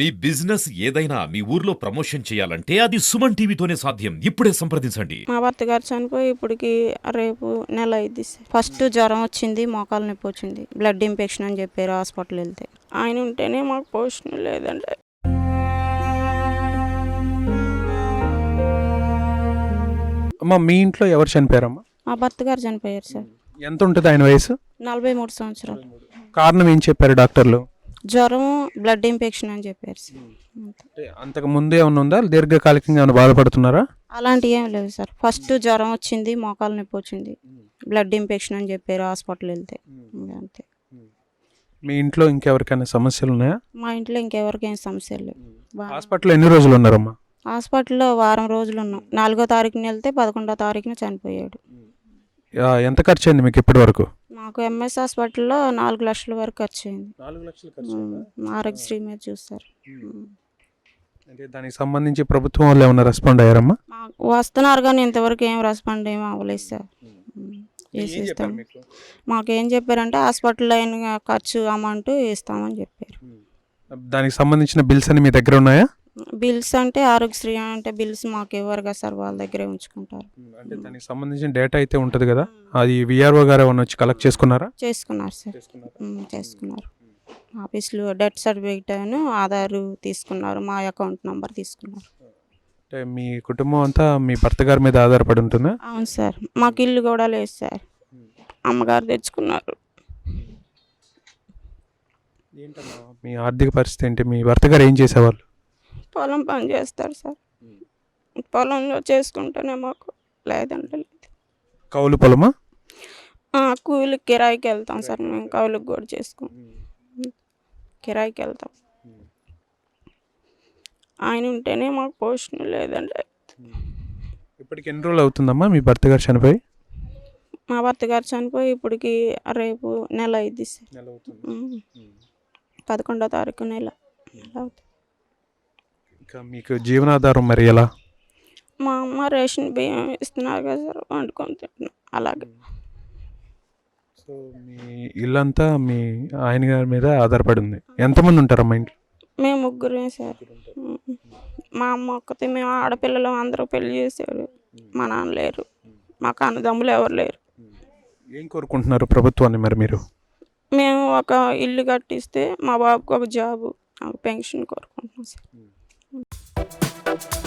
మీ business ఏదైనా మీ ఊర్లో promotion చేయాలంటే అది సుమన్ టీవీతోనే సాధ్యం. ఇప్పుడే సంప్రదించండి. మా భర్త గారు చనిపోయి ఇప్పటికి రేపు నెల అయింది సార్. ఫస్ట్ జ్వరం వచ్చింది మోకాలు నొప్పి వచ్చింది. బ్లడ్ ఇన్ఫెక్షన్ అని చెప్పారు హాస్పిటల్ వెళ్తే. ఆయన ఉంటేనే మాకు పోషణ లేదంటే. అమ్మ మీ ఇంట్లో ఎవరు చనిపోయారమ్మా? మా భర్త గారు చనిపోయారు సార్. ఎంత ఉంటుంది ఆయన వయసు? నలభై మూడు సంవత్సరాలు. కారణం ఏం చెప్పారు డాక్టర్లు? జ్వరం బ్లడ్ ఇన్ఫెక్షన్ అని చెప్పారు సార్. అంతకు ముందే ఏమైనా ఉందా? దీర్ఘకాలికంగా ఏమైనా బాధపడుతున్నారా? అలాంటివి ఏం లేదు సార్. ఫస్ట్ జ్వరం వచ్చింది మోకాలు నొప్పి వచ్చింది. బ్లడ్ ఇన్ఫెక్షన్ అని చెప్పారు హాస్పిటల్ వెళ్తే. అంతే. మీ ఇంట్లో ఇంకెవరికైనా సమస్యలు ఉన్నాయా? మా ఇంట్లో ఇంకెవరికి ఏం సమస్యలు లేవు. హాస్పిటల్లో ఎన్ని రోజులు ఉన్నారమ్మా? హాస్పిటల్లో వారం రోజులు ఉన్నాం. నాలుగో తారీఖున వెళ్తే పదకొండో తారీఖున చనిపోయాడు. ఎంత ఖర్చు అయింది మీకు ఇప్పటి వరకు? మాకు ఎంఎస్ హాస్పిటల్లో నాలుగు లక్షల వరకు ఖర్చు అయింది నాలుగు లక్షలు ఉమ్, ఆరోగ్యశ్రీ మీద చూస్తారు. అంటే దానికి సంబంధించి ప్రభుత్వం వాళ్ళు ఏమైనా రెస్పాండ్ అయ్యారమ్మా? వస్తున్నారు కానీ ఇంతవరకు ఏం రెస్పాండ్ ఏం అవ్వలేదు సార్. ఇస్తాం మాకేం? చెప్పారంటే హాస్పిటల్ అయిన ఖర్చు అమౌంట్ ఇస్తామని చెప్పారు. దానికి సంబంధించిన బిల్స్ అని మీ దగ్గర ఉన్నాయా? బిల్స్ అంటే ఆరోగ్యశ్రీ అంటే బిల్స్ మాకు ఇవ్వరు కదా సార్ వాళ్ళ దగ్గరే ఉంచుకుంటారు. అంటే దానికి సంబంధించిన డేటా అయితే ఉంటుంది కదా? అది విఆర్ఓ గారు ఏమైనా వచ్చి కలెక్ట్ చేసుకున్నారా? చేసుకున్నారు సార్. చేసుకున్నారు? ఆఫీస్లో డెత్ సర్టిఫికేట్ అని ఆధార్ తీసుకున్నారు మా అకౌంట్ నంబర్ తీసుకున్నారు. అంటే మీ కుటుంబం అంతా మీ భర్త గారి మీద ఆధారపడి ఉంటుందా? అవును సార్. మాకు ఇల్లు కూడా లేదు సార్. అమ్మగారు తెచ్చుకున్నారు. మీ ఆర్థిక పరిస్థితి ఏంటి? మీ భర్త గారు ఏం చేసేవాళ్ళు? పొలం పని చేస్తారు సార్. పొలంలో చేసుకుంటేనే మాకు లేదంటే లేదు. కౌలు పొలమా? ఆ, కూలికి కిరాయికి వెళ్తాం సార్ మేము. కౌలుకి కూడా చేసుకోం కిరాయికి వెళ్తాం. ఆయన ఉంటేనే మాకు పోషణ లేదంటే ఇప్పటికి ఎన్ని రోజులు అవుతుందమ్మా మీ భర్త గారు చనిపోయి? మా భర్త గారు చనిపోయి ఇప్పటికి రేపు నెల అయింది సార్. పదకొండో తారీఖు నెల. నెల అవుతుంది. ఇంకా మీకు జీవనాధారం మరి ఎలా? మా అమ్మ రేషన్ బియ్యం ఇస్తున్నారు కదా సార్ వండుకొని తింటున్నాం అలాగే. సో మీ ఇల్లంతా మీ ఆయన గారి మీద ఆధారపడి ఉంది ఎంతమంది ఉంటారమ్మా ఇంట్లో? మేము ముగ్గురే సార్. మా అమ్మ ఒక్కతే మేము ఆడపిల్లలు అందరూ పెళ్ళి చేశారు. మా నాన్న లేరు. మాకు అన్నదమ్ములు ఎవరు లేరు. ఏం కోరుకుంటున్నారు ప్రభుత్వాన్ని మరి మీరు? మేము ఒక ఇల్లు కట్టిస్తే మా బాబుకి ఒక జాబు ఒక పెన్షన్ కోరుకుంటున్నాం సార్. Mm.